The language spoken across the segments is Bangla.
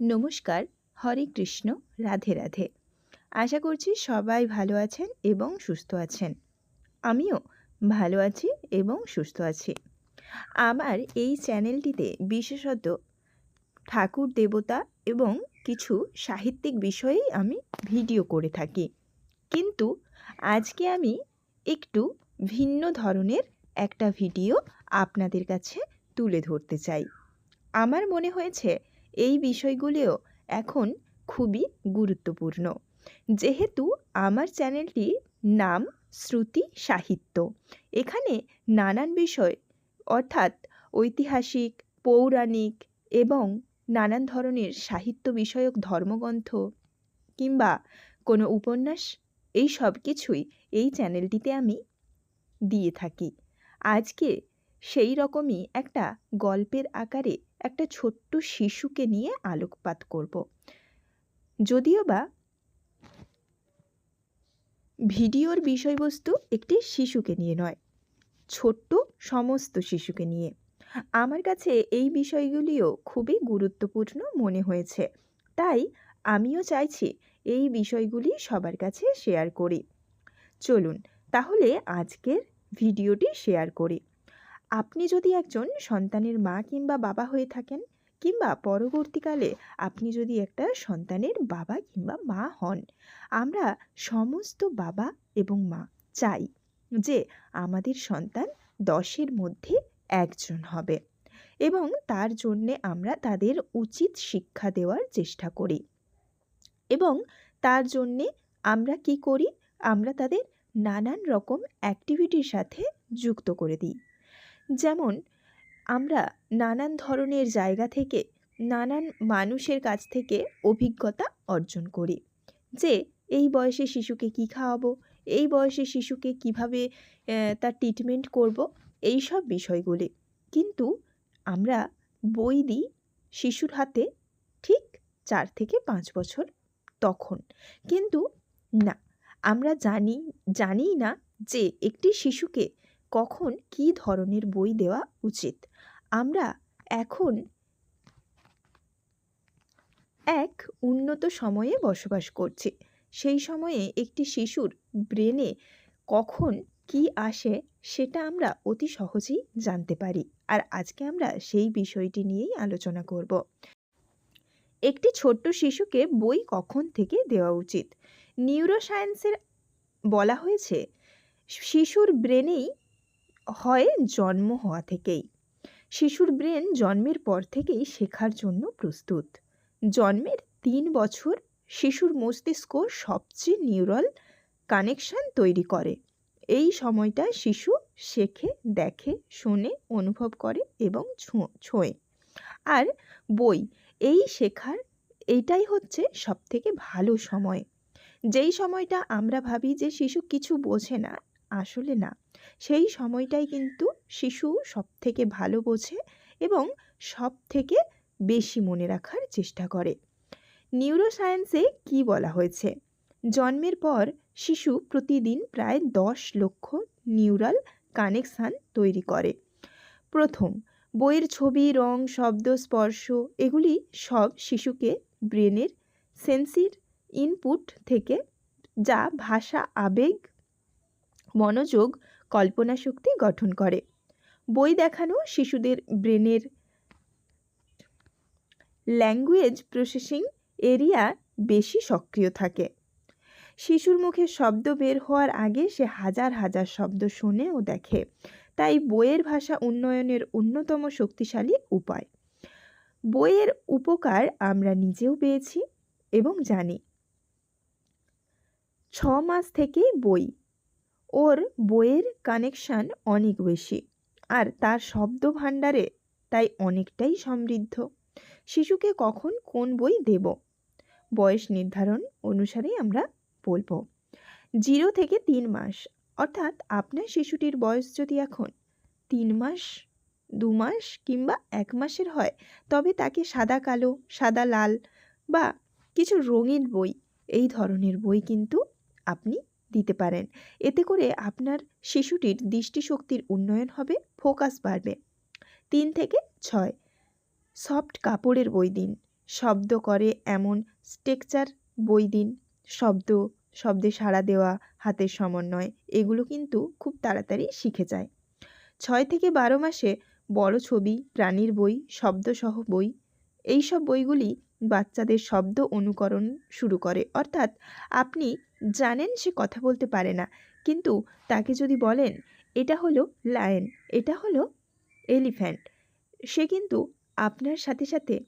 নমস্কার, হরে কৃষ্ণ, রাধে রাধে। আশা করছি সবাই ভালো আছেন এবং সুস্থ আছেন। আমিও ভালো আছি এবং সুস্থ আছি। আমার এই চ্যানেলটিতে বিশেষত ঠাকুর, দেবতা এবং কিছু সাহিত্যিক বিষয়েই আমি ভিডিও করে থাকি। কিন্তু আজকে আমি একটু ভিন্ন ধরনের একটা ভিডিও আপনাদের কাছে তুলে ধরতে চাই। আমার মনে হয়েছে এই বিষয়গুলিও এখন খুবই গুরুত্বপূর্ণ। যেহেতু আমার চ্যানেলটির নাম শ্রুতি সাহিত্য, এখানে নানান বিষয়, অর্থাৎ ঐতিহাসিক, পৌরাণিক এবং নানান ধরনের সাহিত্য বিষয়ক ধর্মগ্রন্থ কিংবা কোনো উপন্যাস, এই সব কিছুই এই চ্যানেলটিতে আমি দিয়ে থাকি। আজকে সেই রকমই একটা গল্পের আকারে একটা ছোট্ট শিশুকে নিয়ে আলোকপাত করব। যদিও বা ভিডিওর বিষয়বস্তু একটি শিশুকে নিয়ে নয়, ছোট্ট সমস্ত শিশুকে নিয়ে। আমার কাছে এই বিষয়গুলিও খুবই গুরুত্বপূর্ণ মনে হয়েছে, তাই আমিও চাইছি এই বিষয়গুলি সবার কাছে শেয়ার করি। চলুন, তাহলে আজকের ভিডিওটি শেয়ার করি। আপনি যদি একজন সন্তানের মা কিংবা বাবা হয়ে থাকেন, কিংবা পরবর্তীকালে আপনি যদি একটা সন্তানের বাবা কিংবা মা হন, আমরা সমস্ত বাবা এবং মা চাই যে আমাদের সন্তান দশের মধ্যে একজন হবে এবং তার জন্যে আমরা তাদের উচিত শিক্ষা দেওয়ার চেষ্টা করি এবং তার জন্যে আমরা কি করি? আমরা তাদের নানান রকম অ্যাক্টিভিটির সাথে যুক্ত করে দিই। যেমন, আমরা নানান ধরনের জায়গা থেকে নানান মানুষের কাছ থেকে অভিজ্ঞতা অর্জন করি যে, এই বয়সে শিশুকে কী খাওয়াবো, এই বয়সে শিশুকে কীভাবে তার ট্রিটমেন্ট করব এই সব বিষয়গুলি। কিন্তু আমরা বই দিই শিশুর হাতে ঠিক চার থেকে পাঁচ বছর তখন। কিন্তু না, আমরা জানি, জানিই না যে, একটি শিশুকে কখন কী ধরনের বই দেওয়া উচিত? আমরা এখন এক উন্নত সময়ে বসবাস করছি। সেই সময়ে একটি শিশুর ব্রেনে কখন কি আসে সেটা আমরা অতি সহজেই জানতে পারি। আর আজকে আমরা সেই বিষয়টি নিয়েই আলোচনা করব। একটি ছোট্ট শিশুকে বই কখন থেকে দেওয়া উচিত? নিউরোসায়েন্সের বলা হয়েছে, শিশুর ব্রেনেই হয় জন্ম হওয়া থেকেই। শিশুর ব্রেন জন্মের পর থেকেই শেখার জন্য প্রস্তুত। জন্মের তিন বছর শিশুর মস্তিষ্ক সবচেয়ে নিউরাল কানেকশান তৈরি করে। এই সময়টা শিশু শেখে, দেখে, শোনে, অনুভব করে এবং ছোঁয়। আর বই, এই শেখার এইটাই হচ্ছে সবথেকে ভালো সময়। যেই সময়টা আমরা ভাবি যে শিশু কিছু বোঝে না, আসলে না। সেই সময়টাই কিন্তু শিশু সব থেকে ভালো বোঝে এবং সব থেকে বেশি মনে রাখার চেষ্টা করে। নিউরোসায়েন্সে কি বলা হয়েছে? জন্মের পর শিশু প্রতিদিন প্রায় দশ লক্ষ নিউরাল কানেকশান তৈরি করে। প্রথম, বইয়ের ছবি, রং, শব্দ, স্পর্শ এগুলি সব শিশুকে ব্রেনের সেন্সির ইনপুট থেকে যা ভাষা, আবেগ, মনোযোগ কল্পনা শক্তি গঠন করে। বই দেখানো শিশুদের ব্রেনের ল্যাঙ্গুয়েজ প্রসেসিং এরিয়া বেশি সক্রিয় থাকে। শিশুর মুখে শব্দ বের হওয়ার আগে সে হাজার হাজার শব্দ শোনে ও দেখে। তাই বইয়ের ভাষা উন্নয়নের অন্যতম শক্তিশালী উপায়। বইয়ের উপকার আমরা নিজেও পেয়েছি এবং জানি। ছ মাস থেকেই বই ওর বইয়ের কানেকশান অনেক বেশি, আর তার শব্দ ভাণ্ডারে তাই অনেকটাই সমৃদ্ধ। শিশুকে কখন কোন বই দেব? বয়স নির্ধারণ অনুসারেই আমরা বলব। জিরো থেকে তিন মাস, অর্থাৎ আপনার শিশুটির বয়স যদি এখন তিন মাস, দু মাস কিংবা এক মাসের হয়, তবে তাকে সাদা কালো, সাদা লাল বা কিছু রঙিন বই, এই ধরনের বই কিন্তু আপনি দিতে পারেন। এতে করে আপনার শিশুটির দৃষ্টিশক্তির উন্নয়ন হবে, ফোকাস বাড়বে। তিন থেকে ছয়, সফট কাপড়ের বই দিন। শব্দ করে এমন স্ট্রেকচার বই দিন। শব্দ, শব্দে সাড়া দেওয়া, হাতের সমন্বয়, এগুলো কিন্তু খুব তাড়াতাড়ি শিখে যায়। ছয় থেকে বারো মাসে বড় ছবি, প্রাণীর বই, শব্দসহ বই এই সব বইগুলি বাচ্চাদের শব্দ অনুকরণ শুরু করে। অর্থাৎ আপনি জানেন সে কথা বলতে পারে না। কিন্তু তাকে যদি বলেন, এটা হলো লায়ন, এটা হলো এলিফ্যান্ট। সে কিন্তু আপনার সাথে সাথে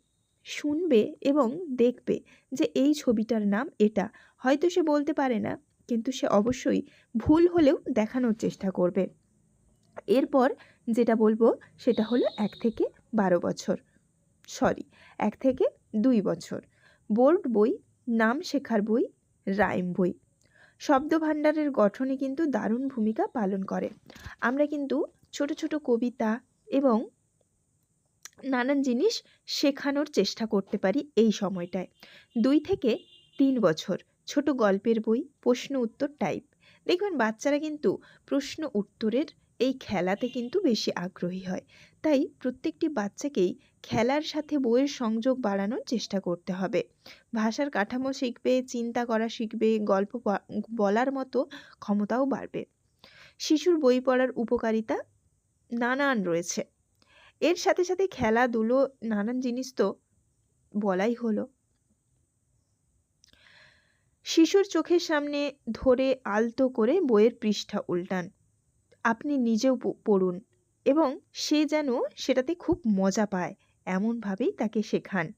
শুনবে এবং দেখবে যে এই ছবিটার নাম এটা। হয়তো সে বলতে পারে না, কিন্তু সে অবশ্যই ভুল হলেও দেখানোর চেষ্টা করবে। এরপর যেটা বলব সেটা হলো এক থেকে বারো বছর। সরি, এক থেকে দুই বছর। বোর্ড বই, নাম শেখার বই, রাইম বই। শব্দভাণ্ডারের গঠনে কিন্তু দারুণ ভূমিকা পালন করে। আমরা কিন্তু ছোট ছোট কবিতা এবং নানান জিনিস শেখানোর চেষ্টা করতে পারি এই সময়টায়। দুই থেকে তিন বছর, ছোট গল্পের বই, প্রশ্ন উত্তর টাইপ দেখবেন বাচ্চারা কিন্তু প্রশ্ন উত্তরের এই খেলাতে কিন্তু বেশি আগ্রহী হয়। তাই প্রত্যেকটি বাচ্চাকেই খেলার সাথে বইয়ের সংযোগ বাড়ানোর চেষ্টা করতে হবে। ভাষার কাঠামো শিখবে, চিন্তা করা শিখবে, গল্প বলার মতো ক্ষমতাও বাড়বে। শিশুর বই পড়ার উপকারিতা নানান রয়েছে। এর সাথে সাথে খেলাধুলো, নানান জিনিস তো বলাই হলো। শিশুর চোখের সামনে ধরে আলতো করে বইয়ের পৃষ্ঠা উল্টান। আপনি নিজেও পড়ুন। এবং সে যেন সেটাতে খুব মজা পায়, এমনভাবেই তাকে শেখান।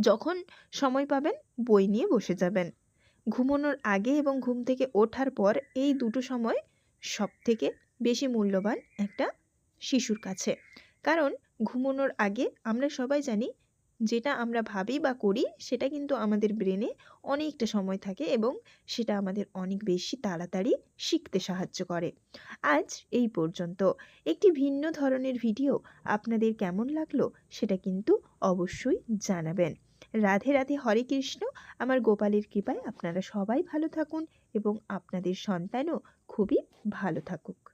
যখন সময় পাবেন, বই নিয়ে বসে যাবেন। ঘুমানোর আগে এবং ঘুম থেকে ওঠার পর এই দুটো সময় সব থেকে বেশি মূল্যবান একটা শিশুর কাছে। কারণ, ঘুমানোর আগে আমরা সবাই জানি যেটা আমরা ভাবি বা করি, সেটা কিন্তু আমাদের ব্রেনে অনেকটা সময় থাকে এবং সেটা আমাদের অনেক বেশি তাড়াতাড়ি শিখতে সাহায্য করে। আজ এই পর্যন্ত। একটি ভিন্ন ধরনের ভিডিও আপনাদের কেমন লাগল সেটা কিন্তু অবশ্যই জানাবেন। রাধে রাধে, হরে কৃষ্ণ। আমার গোপালের কৃপায় আপনারা সবাই ভালো থাকুন এবং আপনাদের সন্তানও খুবই ভালো থাকুক।